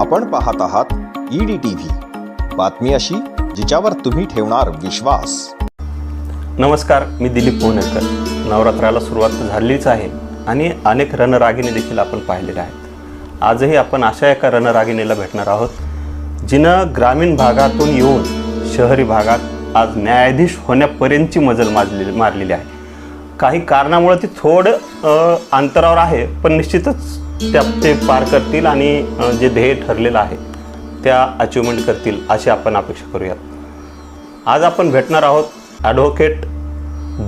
आपण पाहत आहात ईडी टी व्ही बातमी अशी जिच्यावर तुम्ही ठेवणार विश्वास. नमस्कार मी दिलीप पोहनेकर नवरात्राला सुरुवात झालीच आहे आणि अनेक रणरागिणी देखील आपण पाहिलेल्या आहेत. आजही आपण अशा एका रणरागिणीला भेटणार आहोत जिनं ग्रामीण भागातून येऊन शहरी भागात आज न्यायाधीश होण्यापर्यंतची मजल माजलेली मारलेली आहे. काही कारणामुळे ती थोडं अंतरावर आहे पण निश्चितच त्या ते पार करतील आणि जे ध्येय ठरलेलं आहे त्या अचिव्हमेंट करतील अशी आपण अपेक्षा करूयात. आज आपण भेटणार आहोत ॲडव्होकेट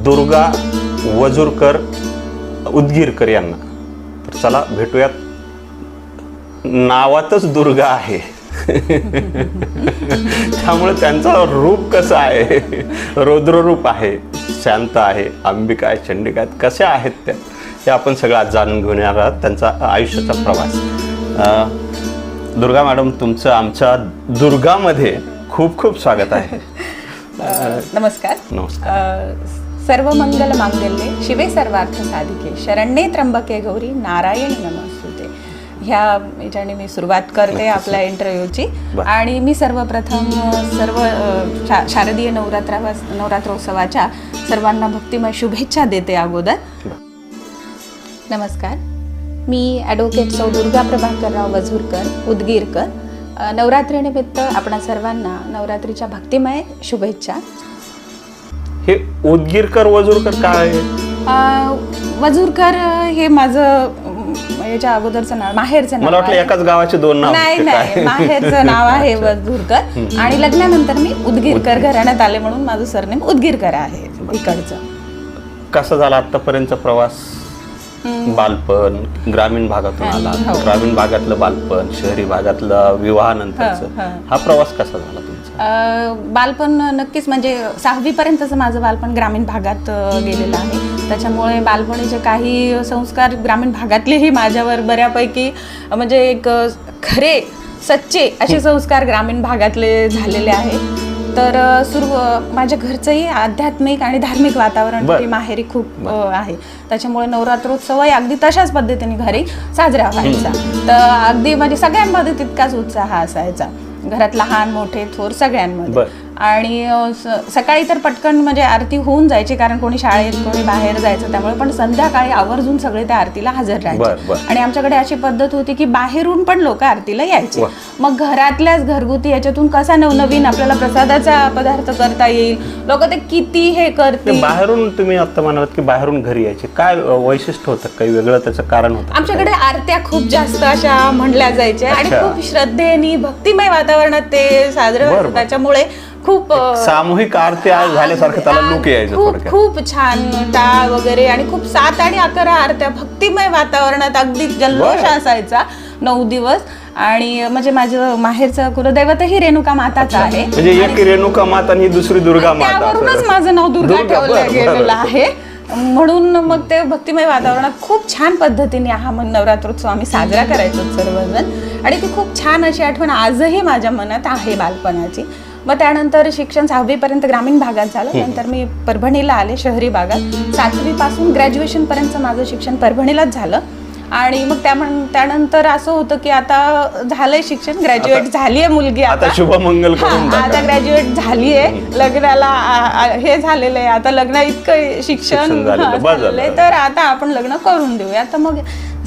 दुर्गा वजूरकर उदगीरकर यांना. तर चला भेटूयात. नावातच दुर्गा आहे. त्यामुळे त्यांचं रूप कसं आहे? रौद्ररूप आहे शांत आहे अंबिका आहे चंडिका आहेत कशा आहेत त्या? हे आपण सगळं आज जाणून घेऊन येणार आहोत त्यांचा आयुष्याचा प्रवास. दुर्गा मॅडम तुमचं आमच्या दुर्गामध्ये खूप खूप स्वागत आहे. नमस्कार. नमस्कार. सर्व मंगल मांगल्ये शिवे सर्वार्थ साधिके शरण्ये त्र्यंबके गौरी नारायणी नमस्तुते. ह्या याच्याने मी सुरुवात करते आपल्या इंटरव्ह्यूची. आणि मी सर्वप्रथम सर्व शा- शारदीय नवरात्रा नवरात्रोत्सवाच्या सर्वांना भक्तिमय शुभेच्छा देते अगोदर. नमस्कार. मी ॲडव्होकेट सौ दुर्गा प्रभाकरराव वझुरकर उदगीरकर. नवरात्रीनिमित्त आपणा सर्वांना नवरात्रीच्या भक्तिमय शुभेच्छा. हे उदगीरकर वजूरकर काय आहे? अ, वझुरकर हे माझं अम, याच्या अगोदरचं नाव माहेरचं नाव वाटलं आहे. एकाच गावाचे दोन नाव नाही आहेत नाही काय? माहेरचं नाव आहे वझुरकर. आणि लग्नानंतर मी उदगीरकर घराण्यात आले म्हणून माझं सरनेम उदगीरकर आहे इकडचं. कसा झाला आतापर्यंतचा प्रवास? बालपण ग्रामीण भागातून आला. हो. ग्रामीण भागातलं बालपण शहरी भागातलं विवाहानंतरचं. हो, प्रवास कसा झाला तुमचा? बालपण नक्कीच म्हणजे सहावीपर्यंतचं माझं बालपण ग्रामीण भागात गेलेलं आहे. त्याच्यामुळे बालपणीचे काही संस्कार ग्रामीण भागातलेही माझ्यावर बऱ्यापैकी म्हणजे एक खरे सच्चे असे संस्कार ग्रामीण भागातले झालेले आहेत. तर सुरू माझ्या घरचंही आध्यात्मिक आणि धार्मिक वातावरण बरं. माहेरी खूप अ, आहे. त्याच्यामुळे नवरात्रोत्सवही अगदी तशाच पद्धतीने घरी साजरा व्हायचा. तर अगदी म्हणजे सगळ्यांमध्ये तितकाच उत्साह असायचा. घरात लहान मोठे थोर सगळ्यांमध्ये. बरं. आणि सकाळी तर पटकन म्हणजे आरती होऊन जायची कारण कोणी शाळेत कोणी बाहेर जायचं त्यामुळे पण संध्याकाळी आवर्जून सगळे त्या आरतीला हजर राहायचे. आणि आमच्याकडे अशी पद्धत होती की बाहेरून पण लोक आरतीला यायचे. मग घरातल्याच घरगुती याच्यातून कसा नवनवीन आपल्याला प्रसादाचा पदार्थ करता येईल लोक ते किती हे ते करतील बाहेरून तुम्ही आता म्हणालात की बाहेरून घरी यायचे काय वैशिष्ट्य होतं काही वेगळं त्याचं कारण होतं आमच्याकडे आरत्या खूप जास्त अशा म्हणल्या जायच्या आणि. खूप श्रद्धेने भक्तिमय वातावरणात ते साजरं. त्याच्यामुळे खूप सामूहिक आरती आज झाल्यासारखं त्याला लुक यायचं खूप थोडक्यात. खूप छान टाळ वगैरे आणि खूप सात आणि अकरा आरत्या भक्तिमय वातावरणात अगदी जल्लोष बरं. असायचा नऊ दिवस. आणि म्हणजे माझं माहेरचं कुलदैवतही रेणुका माताचं आहे. म्हणजे एक रेणुका माता आणि ही दुसरी दुर्गा माता त्यावरूनच असं. माझं नाव दुर्गा दुर्गा, ठेवलं बरं, गेलेलं. आहे. म्हणून मग ते भक्तिमय वातावरणात खूप छान पद्धतीने हा मन नवरात्रोत्सव आम्ही साजरा करायचो सर्वजण. आणि ती खूप छान अशी आठवण आजही माझ्या मनात आहे बालपणाची. मग त्यानंतर शिक्षण सहावीपर्यंत ग्रामीण भागात झालं. नंतर मी परभणीला आले शहरी भागात. सातवीपासून ग्रॅज्युएशन पर्यंत माझं शिक्षण परभणीलाच झालं. आणि मग त्या त्यानंतर असं होतं की आता झालंय शिक्षण ग्रॅज्युएट झाली आहे मुलगी आता शुभमंगल हा. आता ग्रॅज्युएट झाली आहे लग्नाला हे झालेलं आहे. आता लग्न इतकं शिक्षण. झालंय. तर आता आपण लग्न करून देऊया. तर मग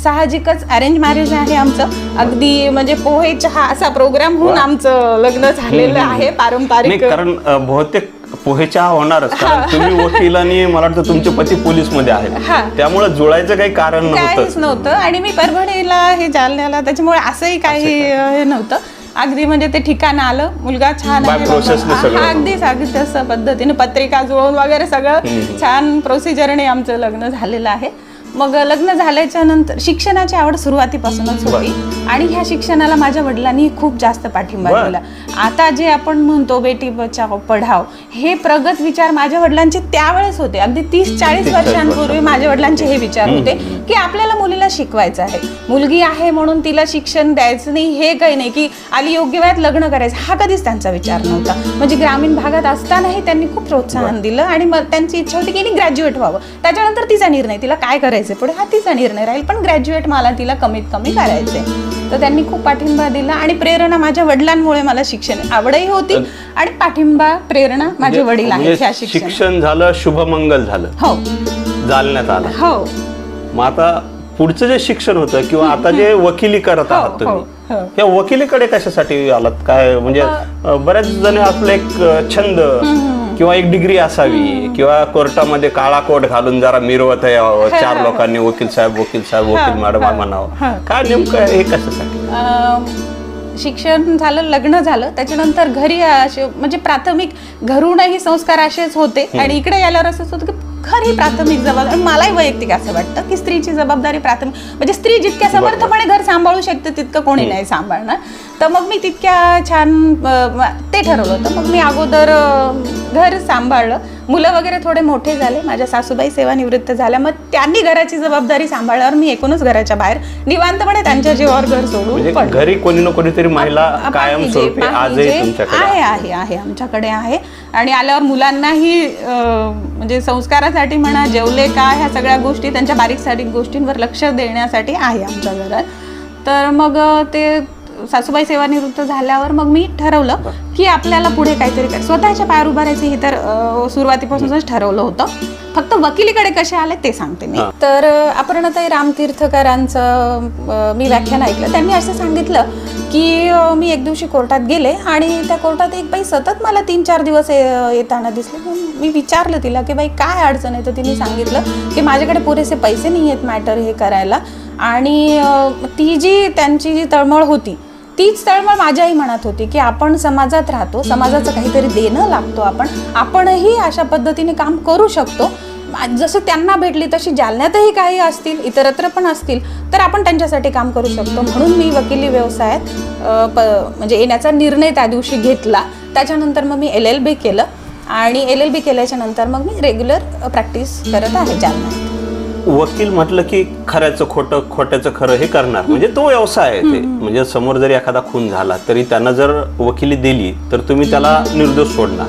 साहजिकच अरेंज मॅरेज आहे आमचं. अगदी म्हणजे पोहे चहा असा प्रोग्राम होऊन. आमचं लग्न झालेलं आहे नाही पारंपरिक कारण अ, बहुतेक पोहे चहा होणारच. कारण तुम्ही वकील आणि मला वाटतं तुमचे पती पोलीसमध्ये हा. आहेत त्यामुळे जुळायचं काही कारण काहीच नव्हतं नव्हतं. आणि मी परभणीला हे जालन्याला त्याच्यामुळे असंही काही हे नव्हतं. अगदी म्हणजे ते ठिकाण आलं. मुलगा छान By आहे process ने बाबा. सगळं. हा, अगदीच अगदी तसं पद्धतीने पत्रिका जुळवून वगैरे सगळं छान प्रोसिजरने आमचं लग्न झालेलं आहे. मग लग्न झाल्याच्यानंतर शिक्षणाची आवड सुरुवातीपासूनच होती. आणि ह्या शिक्षणाला माझ्या वडिलांनी खूप जास्त पाठिंबा बरं. दिला. आता जे आपण म्हणतो बेटी बचाव पढाव हे प्रगत विचार माझ्या वडिलांचे त्यावेळेस होते. अगदी तीस चाळीस 30-40 वर्षांपूर्वी माझ्या वडिलांचे हे विचार होते. की आपल्याला मुलीला शिकवायचं आहे. मुलगी आहे म्हणून तिला शिक्षण द्यायचं नाही हे काही नाही की आली योग्य वयात लग्न करायचं. हा कधीच त्यांचा विचार नव्हता. म्हणजे ग्रामीण भागात असतानाही त्यांनी खूप प्रोत्साहन दिलं आणि मग त्यांची इच्छा होती की ग्रॅज्युएट व्हावं. त्याच्यानंतर तिचा निर्णय तिला काय करायचं पुढे? हा तिचा निर्णय राहील पण ग्रॅज्युएट मला तिला कमीत कमी करायचंय. तर त्यांनी खूप पाठिंबा दिला आणि प्रेरणा माझ्या वडिलांमुळे मला शिक्षण आवडही होती आणि पाठिंबा प्रेरणा माझे वडील आहेत शिक्षण झालं शुभमंगल झालं. हो. जालन्यात आला. हो. मग आता पुढचं जे शिक्षण होतं किंवा आता जे वकिली करत हो, आहात हो, तुम्ही हो. या वकिलीकडे कशासाठी आलात? काय म्हणजे बऱ्याच जण आपलं एक छंद किंवा एक डिग्री असावी किंवा कोर्टामध्ये काळा कोट घालून जरा मिरवत यावं चार लोकांनी वकील साहेब वकील साहेब वकील मॅडम. म्हणावं. काय नेमकं हे कशासाठी? शिक्षण झालं लग्न झालं त्याच्यानंतर घरी असे म्हणजे प्राथमिक घरूनही संस्कार असेच होते आणि इकडे आल्यावर असंच होतं की घरी प्राथमिक जबाबदारी मलाही वैयक्तिक असं वाटतं की स्त्रीची जबाबदारी प्राथमिक म्हणजे स्त्री जितक्या समर्थपणे घर सांभाळू शकते तितकं कोणी नाही सांभाळणार. तर मग मी तितक्या छान ते ठरवलं होतं. मग मी अगोदर घर सांभाळलं. मुलं वगैरे थोडे मोठे झाले माझ्या सासूबाई सेवानिवृत्त झाल्या मग त्यांनी घराची जबाबदारी सांभाळल्यावर मी एकूणच घराच्या बाहेर निवांतपणे त्यांच्या जीवावर घर सोडून म्हणजे. घरी कोणी ना कोणीतरी महिला कायम आहे आहे. आहे आमच्याकडे आहे आणि आल्यावर मुलांनाही म्हणजे संस्कारासाठी म्हणा जेवले का ह्या सगळ्या गोष्टी त्यांच्या बारीक सारीक गोष्टींवर लक्ष देण्यासाठी आहे आमच्या घरात तर मग ते सासूबाई सेवानिवृत्त झाल्यावर मग मी ठरवलं की आपल्याला पुढे काहीतरी कर. स्वतःच्या पायावर उभारायचं हे तर सुरुवातीपासूनच ठरवलं होतं. फक्त वकिलीकडे कसे आले ते सांगते मी. तर अं, अपर्णाताई रामतीर्थकरांचं मी व्याख्यान ऐकलं. त्यांनी असं सांगितलं की मी एक दिवशी कोर्टात गेले आणि त्या कोर्टात एक बाई सतत मला तीन चार दिवस येताना दिसले. मी विचारलं तिला की बाई काय अडचण आहे? तर तिने सांगितलं की माझ्याकडे पुरेसे पैसे नाही आहेत मॅटर हे करायला. आणि ती जी त्यांची जी तळमळ होती तीच तळमळ माझ्याही मनात होती की आपण समाजात राहतो समाजाचं काहीतरी देणं लागतो आपण आपणही अशा पद्धतीने काम करू शकतो. जसं त्यांना भेटली तशी जालन्यातही काही असतील इतरत्र पण असतील तर आपण त्यांच्यासाठी काम करू शकतो. म्हणून मी वकिली व्यवसायात प म्हणजे येण्याचा निर्णय त्या दिवशी घेतला. त्याच्यानंतर मग मी एल एल बी केलं आणि एल एल बी केल्याच्यानंतर मग मी रेग्युलर प्रॅक्टिस करत आहे जालन्यात. वकील म्हटलं की खऱ्याचं खोटं खोट्याचं खरं हे करणार. म्हणजे तो व्यवसाय आहे ते. म्हणजे समोर जरी एखादा खून झाला तरी त्यानं जर वकिली दिली तर तुम्ही त्याला निर्दोष सोडणार.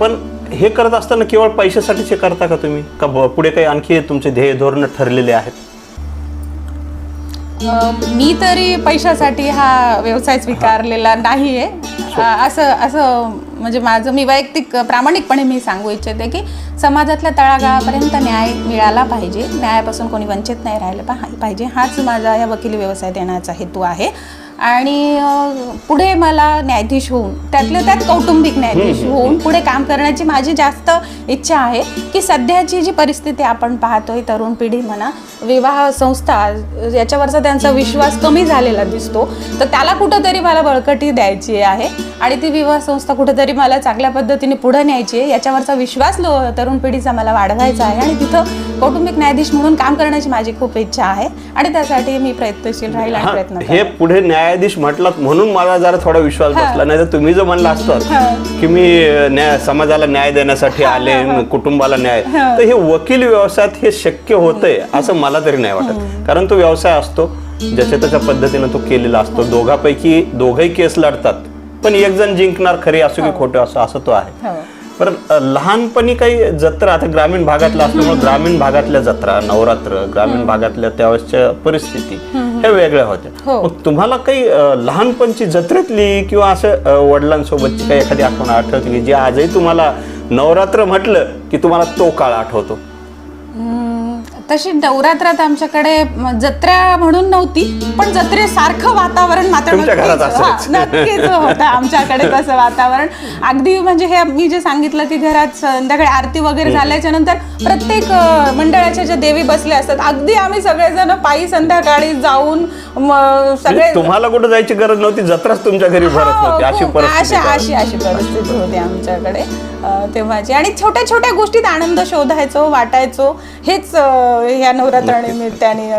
पण हे करत असताना केवळ पैशासाठीच हे करता का तुम्ही? का पुढे काही आणखी तुमचे ध्येय धोरण ठरलेले आहेत? मी तरी पैशासाठी हा व्यवसाय स्वीकारलेला नाही आहे असं असं म्हणजे माझं मी वैयक्तिक प्रामाणिकपणे मी सांगू इच्छिते की समाजातल्या तळागाळापर्यंत न्याय मिळाला पाहिजे. न्यायापासून कोणी वंचित नाही राहिलं पाहिजे. हाच माझा या वकिली व्यवसायात येण्याचा हेतू आहे. आणि पुढे मला न्यायाधीश होऊन त्यातल्या त्यात कौटुंबिक न्यायाधीश होऊन पुढे काम करण्याची माझी जास्त इच्छा आहे की सध्याची जी परिस्थिती आपण पाहतोय तरुण पिढी म्हणा विवाह संस्था याच्यावरचा त्यांचा विश्वास कमी झालेला दिसतो तर त्याला कुठंतरी मला बळकटी द्यायची आहे आणि ती विवाह संस्था कुठंतरी मला चांगल्या पद्धतीने पुढे न्यायची आहे याच्यावरचा विश्वास लो तरुण पिढीचा मला वाढवायचा आहे आणि तिथं कौटुंबिक न्यायाधीश म्हणून काम करण्याची माझी खूप इच्छा आहे आणि त्यासाठी मी प्रयत्नशील राहील आणि प्रयत्न हे. पुढे न्यायाधीश म्हटलात म्हणून मला जरा थोडा विश्वास बसला. नाही तर तुम्ही जर म्हणलं असतात की मी न्याय समाजाला न्याय देण्यासाठी आले कुटुंबाला न्याय. तर हे वकील व्यवसायात हे शक्य होतंय असं मला तरी नाही वाटत. कारण तो व्यवसाय असतो ज्याच्या त्याच्या पद्धतीनं तो केलेला असतो. दोघापैकी दोघही केस लढतात. पण एक जण जिंकणार खरी असो की खोटे असो असं तो आहे. पण लहानपणी काही जत्रा आता ग्रामीण भागातल्या असल्यामुळे ग्रामीण भागातल्या जत्रा नवरात्र ग्रामीण भागातल्या त्यावेळेसच्या परिस्थिती ह्या वेगळ्या होत्या. हो. मग तुम्हाला काही लहानपणची जत्रेतली किंवा असं वडिलांसोबतची काही एखादी आठवण आठवते की जी आजही तुम्हाला नवरात्र म्हटलं की तुम्हाला तो काळ आठवतो? तशी नवरात्रात आमच्याकडे जत्रा म्हणून नव्हती पण जत्रेसारखं वातावरण मात्र नक्कीच- होतं आमच्याकडे तसं वातावरण. अगदी म्हणजे हे मी जे सांगितलं की घरात संध्याकाळी आरती वगैरे झाल्याच्यानंतर प्रत्येक मंडळाच्या ज्या देवी बसल्या असतात अगदी आम्ही सगळेजण पायी संध्याकाळी जाऊन सगळे म्हणजे तुम्हाला कुठं जायची गरज नव्हती जत्राच तुमच्या घरी भरत हो, अशी अशी. अशी परिस्थिती होती आमच्याकडे तेव्हाची. आणि छोट्या छोट्या गोष्टीत आनंद शोधायचो वाटायचो हेच ह्या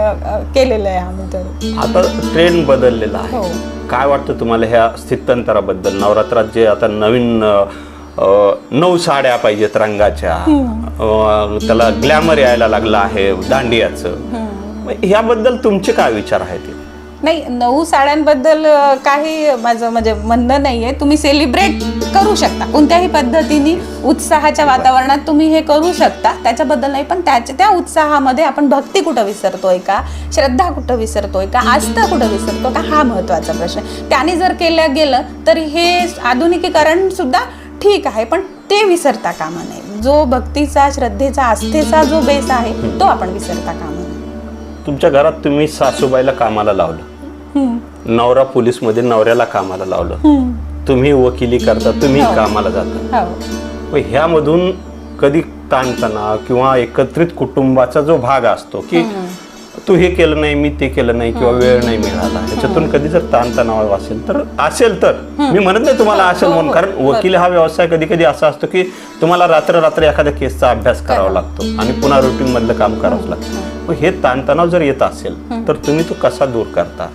अं, केलेलं आहे आम्ही तर. आता ट्रेंड बदललेला हो. आहे काय वाटतं तुम्हाला ह्या स्थित्यंतराबद्दल? नवरात्रात जे आता नवीन अ, नऊ साड्या पाहिजेत रंगाच्या अ, त्याला ग्लॅमर यायला लागलं आहे दांडियाचं. मग ह्याबद्दल तुमचे काय विचार आहेत? नाही नऊ साड्यांबद्दल अ, काही माझं म्हणजे म्हणणं नाहीये. तुम्ही सेलिब्रेट करू शकता. कोणत्याही पद्धतीने उत्साहाच्या वातावरणात तुम्ही हे करू शकता. त्याच्याबद्दल नाही पण त्याच्या त्या उत्साहामध्ये आपण भक्ती कुठं विसरतोय का? श्रद्धा कुठं विसरतोय का? आस्था कुठं विसरतो का? हा महत्त्वाचा प्रश्न. त्याने जर केलं गेलं तर हे आधुनिकीकरण सुद्धा ठीक आहे पण ते विसरता कामा नये. जो भक्तीचा श्रद्धेचा आस्थेचा जो बेस आहे तो आपण विसरता कामा नये. तुमच्या घरात तुम्ही सासूबाईला कामाला लावलं. नवरा पोलीसमध्ये नवऱ्याला कामाला लावलं. तुम्ही वकिली करता तुम्ही हो. कामाला जाता. हो. मग ह्यामधून कधी ताणतणाव किंवा एकत्रित कुटुंबाचा जो भाग असतो की तू हे केलं नाही मी ते केलं नाही किंवा वेळ नाही मिळाला ह्याच्यातून कधी जर ताणतणाव असेल तर असेल तर. मी म्हणत नाही तुम्हाला असेल हो, म्हणून हो. कारण वकील हा व्यवसाय कधी कधी असा असतो की तुम्हाला रात्र रात्र एखाद्या केसचा अभ्यास करावा लागतो आणि पुन्हा रुटीन मधलं काम करावंच लागतं. मग हे ताणतणाव जर येत असेल तर तुम्ही तो कसा दूर करता?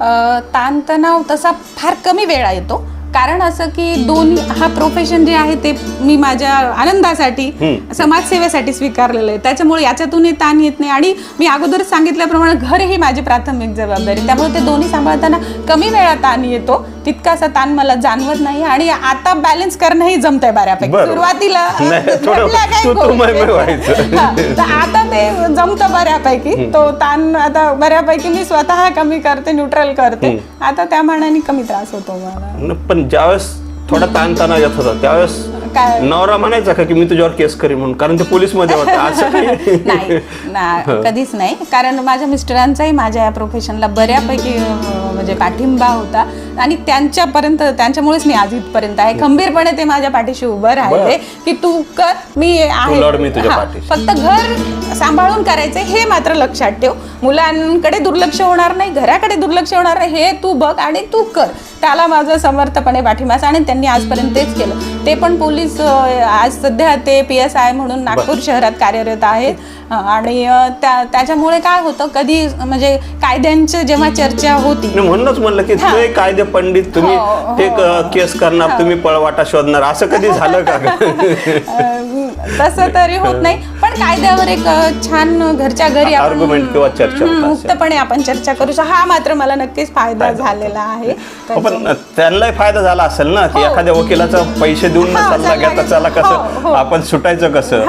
अ, ताणतणाव तसा फार कमी वेळा येतो. कारण असं की दोन्ही हा प्रोफेशन जे आहे ते मी माझ्या आनंदासाठी. समाजसेवेसाठी स्वीकारलेलं आहे. त्याच्यामुळे याच्यातूनही ताण येत नाही. आणि मी अगोदर सांगितल्याप्रमाणे घर ही माझी प्राथमिक जबाबदारी त्यामुळे ते दोन्ही सांभाळताना कमी वेळा ताण येतो. तितकासा ताण मला जाणवत नाही आणि आता बॅलन्स करणंही जमतंय बऱ्यापैकी. सुरुवातीला नाही, थोडं तू- तू. व्हायचं. हा, तर आता ते जमतं बऱ्यापैकी तो ताण आता बऱ्यापैकी मी स्वतः कमी करते न्यूट्रल करते आता त्या मानाने कमी त्रास होतो मला न- पण ज्यावेळेस थोडा ताणतणाव येत होता त्यावेळेस काय? नवरा म्हणायचा का की मी तुझ्यावर केस करीन म्हणून? कारण ते पोलीसमध्ये होते असं काही नाही ना कधीच नाही. कारण माझ्या मिस्टरांचाही माझ्या या प्रोफेशनला बऱ्यापैकी अं, म्हणजे पाठिंबा होता. आणि त्यांच्यापर्यंत त्यांच्यामुळेच मी आज इथपर्यंत आहे. खंबीरपणे ते माझ्या पाठीशी उभं राहिले की तू कर मी आहे. लढ, मी तुझ्या हा, पाठीशी. फक्त घर सांभाळून करायचं हे मात्र लक्षात ठेव. मुलांकडे दुर्लक्ष होणार नाही घराकडे दुर्लक्ष होणार नाही हे तू बघ आणि तू कर. त्याला माझं समर्थपणे पाठिंबा आणि त्यांनी आजपर्यंत तेच केलं. ते पण पोलीस आज सध्या ते पी एस आय म्हणून नागपूर शहरात कार्यरत आहेत. आणि त्या त्याच्यामुळे काय होतं कधी म्हणजे कायद्यांची जेव्हा चर्चा होती. म्हणूनच म्हणलं की हा. ते कायदे पंडित तुम्ही हो, हो, ते केस करणार तुम्ही पळवाटा शोधणार असं कधी झालं का? तसं तरी होत नाही. कायद्यावर एक छान घरच्या घरी Argument किंवा चर्चा होत. मुक्तपणे आपण चर्चा करू शकतो. हा मात्र मला नक्कीच फायदा झालेला आहे. हो, पण त्यांनाही फायदा झाला असेल ना की हो. एखाद्या वकिलाचा पैसे देऊन हा, सल्ला घेता चला कसं. आपण सुटायचं कसं.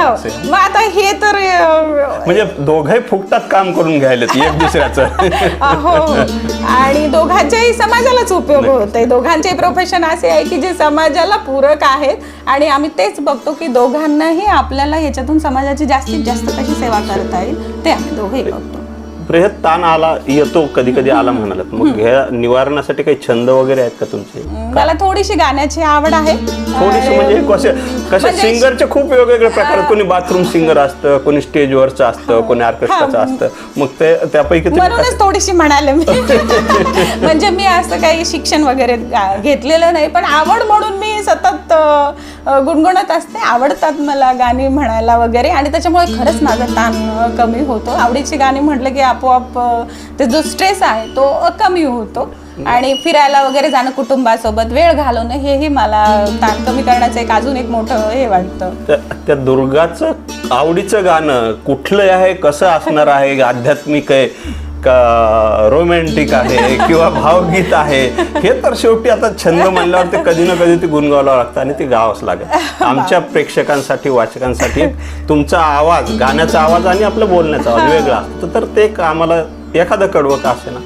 मग आता हे तर म्हणजे दोघंही फुकटात काम करून घ्यायला एक दुसऱ्याचं. हो. आणि दोघांच्याही समाजालाच उपयोग होतोय. दोघांचे प्रोफेशन असे आहे की जे समाजाला पूरक आहेत. आणि आम्ही तेच बघतो की दोघांनाही आपल्याला ह्याच्यातून समाजाची जास्तीत जास्त कशी सेवा करता येईल ते आम्ही दोघेही बघतो. बृहत ताण आला येतो कधी कधी आला म्हणालात. मग ह्या निवारणासाठी काही छंद वगैरे आहेत का तुमचे? मला थोडीशी गाण्याची आवड आहे. थोडीशी म्हणजे कसे कसे म्हणजे- सिंगरचे खूप वेगवेगळे प्रकार आहेत. कोणी बाथरूम सिंगर असतं कोणी स्टेजवरचं असतं कोणी ऑर्केस्ट्राचं असतं. मग ते त्यापैकी तुम्ही म्हणूनच थोडीशी म्हणाले मी. म्हणजे मी असं काही शिक्षण वगैरे गा- घेतलेलं नाही पण आवड म्हणून मी सतत अ, गुणगुणत असते आवडतात मला गाणी म्हणायला वगैरे आणि त्याच्यामुळे खरंच माझा ताण कमी होतो. आवडीची गाणी म्हटलं की आपोआप ते जो स्ट्रेस आहे तो कमी होतो. आणि फिरायला वगैरे जाणं कुटुंबासोबत वेळ घालवणं हेही मला ताण कमी करण्याचं एक अजून एक मोठं हे वाटतं. त्या दुर्गाचं आवडीचं गाणं कुठलं आहे कसं असणार आहे आध्यात्मिक आहे रोमॅन्टिक आहे किंवा भावगीत आहे हे तर शेवटी आता छंद म्हणल्यावर ते कधी ना कधी ते गुणगावला लागतं आणि ते गावच लागत. आमच्या प्रेक्षकांसाठी वाचकांसाठी तुमचा आवाज गाण्याचा आवाज आणि आपलं बोलण्याचा आवाज वेगळा असतो. तर ते आम्हाला एखादं कडवं का असे ना?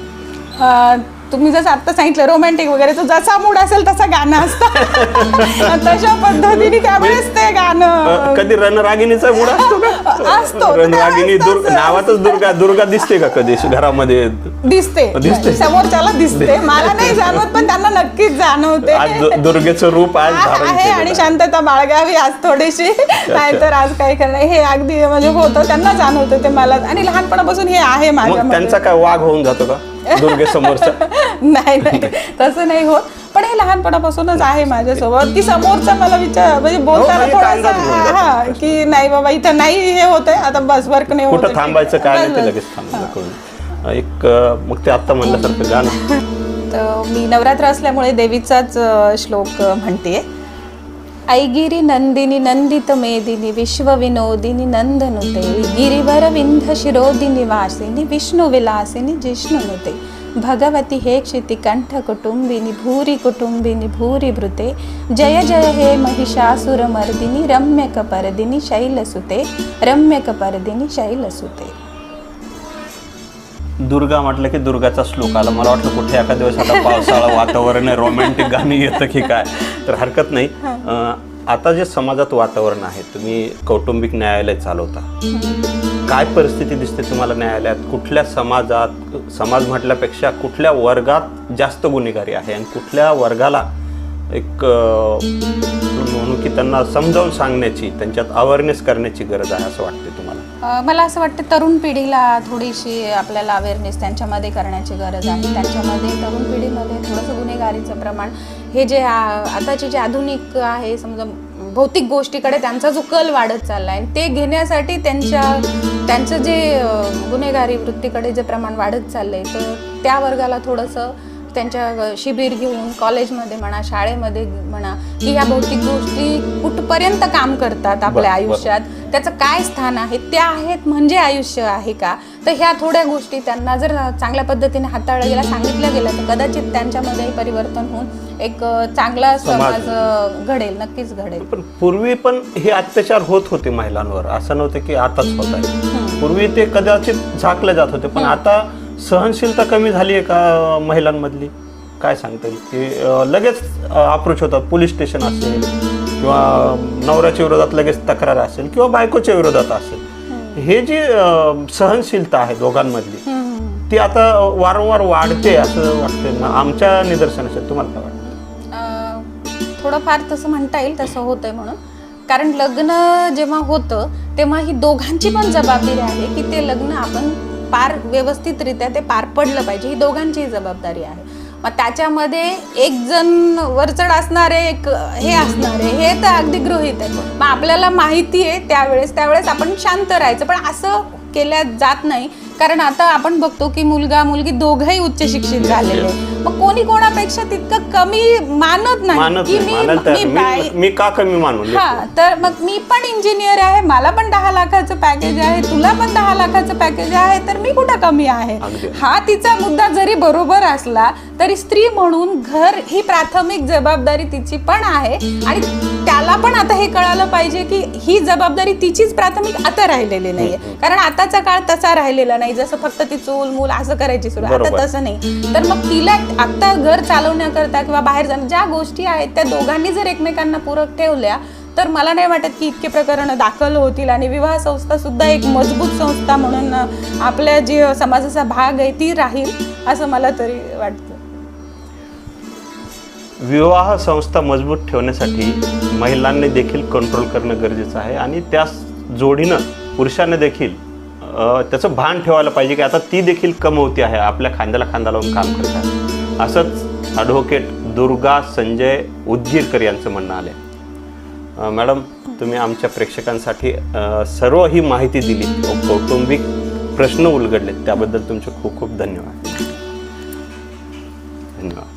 तुम्ही जसं आता सांगितलं रोमॅन्टिक वगैरे तो जसा मूड असेल तसा गाणं असतं. तशा पद्धतीने त्यावेळेस ते गाणं. कधी रणरागिणीचा मूड असतो का? असतो. रणरागिणी दुर्ग. नावातच दुर्गा दुर्गा दिसते का कधी घरामध्ये? दिसते. दिसते. समोरच्याला दिसते. मला नाही जाणवत पण त्यांना नक्कीच जाणवते. दुर्गेचं रूप आज आहे आणि. शांतता बाळगावी आज थोडीशी. नाहीतर आज काही करणार. हे अगदी म्हणजे होतं. त्यांना जाणवतं ते मला. आणि लहानपणापासून हे आहे माझ्यामध्ये. त्यांचा काय वाघ होऊन जातो का? दुर्गे समोरचा नाही नाही तसं नाही होत. पण हे लहानपणापासूनच आहे माझ्यासोबत. की समोरचा मला विचार म्हणजे बोलताना म्हणजे थोडासा. हा की नाही बाबा इथं नाही हे होतंय. आता बस वर्क नाही कुठं होतंय. थांबायचं काय नाही ते बस, लगेच बस. थांबायचं कळून एक अं, मग ते आता म्हणल्यासारखं गाणं. तर मी नवरात्र असल्यामुळे देवीचाच श्लोक म्हणते ऐगिरी नंदिनी नंदित मेदिनी विश्वविनोदिनी नंदनुते गिरिवर विंध्य शिरोदिनी वासिनी विष्णु जिष्णुनुते। भगवती हे क्षिती कंठ कुटुंबिनी भूरी जय जय हे महिषासुरमर्दिनि रम्यकपरदिनि शैलसुते। रम्यकपरदिनि शैलसुते। दुर्गा म्हटलं की दुर्गाचा श्लोक आला. मला वाटलं कुठे एका दिवस आता पावसाळा वातावरण आहे रोमॅन्टिक गाणी येतं की काय. तर हरकत नाही. आता जे समाजात वातावरण आहे तुम्ही कौटुंबिक न्यायालय चालवता. काय परिस्थिती दिसते तुम्हाला न्यायालयात? कुठल्या समाजात समाज म्हटल्यापेक्षा कुठल्या वर्गात जास्त गुन्हेगारी आहे? आणि कुठल्या वर्गाला एक म्हणू की त्यांना समजावून सांगण्याची त्यांच्यात अवेअरनेस करण्याची गरज आहे असं वाटते तुम्हाला? मला असं वाटतं तरुण पिढीला थोडीशी आपल्याला अवेअरनेस त्यांच्यामध्ये करण्याची गरज आहे त्यांच्यामध्ये तरुण पिढीमध्ये थोडंसं गुन्हेगारीचं प्रमाण हे जे आ- आताचे जे आधुनिक आहे समजा भौतिक गोष्टीकडे त्यांचा जो कल वाढत चालला आहे ते घेण्यासाठी त्यांच्या त्यांचं जे गुन्हेगारी वृत्तीकडे जे प्रमाण वाढत चाललं आहे तर त्या वर्गाला थोडंसं त्यांच्या शिबिर घेऊन कॉलेजमध्ये म्हणा शाळेमध्ये म्हणा की ह्या भौतिक गोष्टी कुठपर्यंत काम करतात आपल्या. आयुष्यात त्याचं काय स्थान आहे ते आहेत म्हणजे आयुष्य आहे का? तर ह्या थोड्या गोष्टी त्यांना जर चांगल्या पद्धतीने हाताळलं गेला सांगितलं गेलं तर कदाचित त्यांच्यामध्येही परिवर्तन होऊन एक चांगला समाज घडेल नक्कीच घडेल. पण पूर्वी पण हे अत्याचार होत होते महिलांवर. असं नव्हतं की आताच होत आहे. पूर्वी ते कदाचित झाकले जात होते पण आता सहनशीलता कमी झाली आहे का महिलांमधली? काय सांगता येईल? की लगेच अप्रोच होतात. पोलीस स्टेशन असेल किंवा नवऱ्याच्या विरोधात लगेच तक्रार असेल किंवा बायकोच्या विरोधात असेल. हे जी सहनशीलता आहे दोघांमधली ती आता वारंवार वाढते असं वाटतं ना? आमच्या निदर्शनास आहे. तुम्हाला काय वाटतं? थोडंफार तसं म्हणता येईल तसं होतंय म्हणून. कारण लग्न जेव्हा होतं तेव्हा ही दोघांची पण जबाबदारी आहे की ते लग्न आपण पार व्यवस्थितरित्या ते पार पडलं पाहिजे. ही दोघांचीही जबाबदारी आहे. मग त्याच्यामध्ये एक जण वरचढ असणारे एक हे असणारे हे तर अगदी गृहित आहे मग आपल्याला माहिती आहे त्यावेळेस त्यावेळेस आपण शांत राहायचं. पण असं केल्या जात नाही. कारण आता आपण बघतो की मुलगा मुलगी दोघंही उच्च शिक्षित झालेले. मग कोणी कोणापेक्षा तितकं कमी मानत नाही मानत की नाही मी नाही. का कमी मानू हा तर मग मी पण इंजिनियर आहे मला पण दहा लाखाचं पॅकेज आहे तुला पण दहा लाखाचं पॅकेज आहे तर मी कुठं कमी आहे अगदी. हा तिचा मुद्दा जरी बरोबर असला तरी स्त्री म्हणून घर ही प्राथमिक जबाबदारी तिची पण आहे आणि त्याला पण आता हे कळालं पाहिजे की ही जबाबदारी तिचीच प्राथमिक आता राहिलेली नाहीये. कारण आताचा काळ तसा राहिलेला नाही. जसं फक्त ती चूल मूल असं करायची सुरू. आता. तसं नाही. तर मग तिला आता घर चालवण्याकरता किंवा बाहेर जाणं ज्या गोष्टी आहेत त्या दोघांनी जर एकमेकांना पूरक ठेवल्या तर मला नाही वाटत की इतके प्रकरण दाखल होतील. आणि विवाह संस्था सुद्धा एक मजबूत संस्था म्हणून आपल्या जी समाजाचा भाग आहे ती राहील असं मला तरी वाटतं. विवाह संस्था मजबूत ठेवण्यासाठी महिलांनी देखील कंट्रोल करणं गरजेचं आहे आणि त्या जोडीनं पुरुषांनी देखील त्याचं भान ठेवायला पाहिजे की आता ती देखील कमवती आहे आपल्या खांद्याला खांदा लावून काम करत आहे. असंच ॲडव्होकेट दुर्गा संजय उदगीरकर यांचं म्हणणं आलं आहे मॅडम तुम्ही आमच्या प्रेक्षकांसाठी सर्व ही माहिती दिली. कौटुंबिक प्रश्न उलगडले त्याबद्दल तुमचे खूप खूप धन्यवाद. धन्यवाद.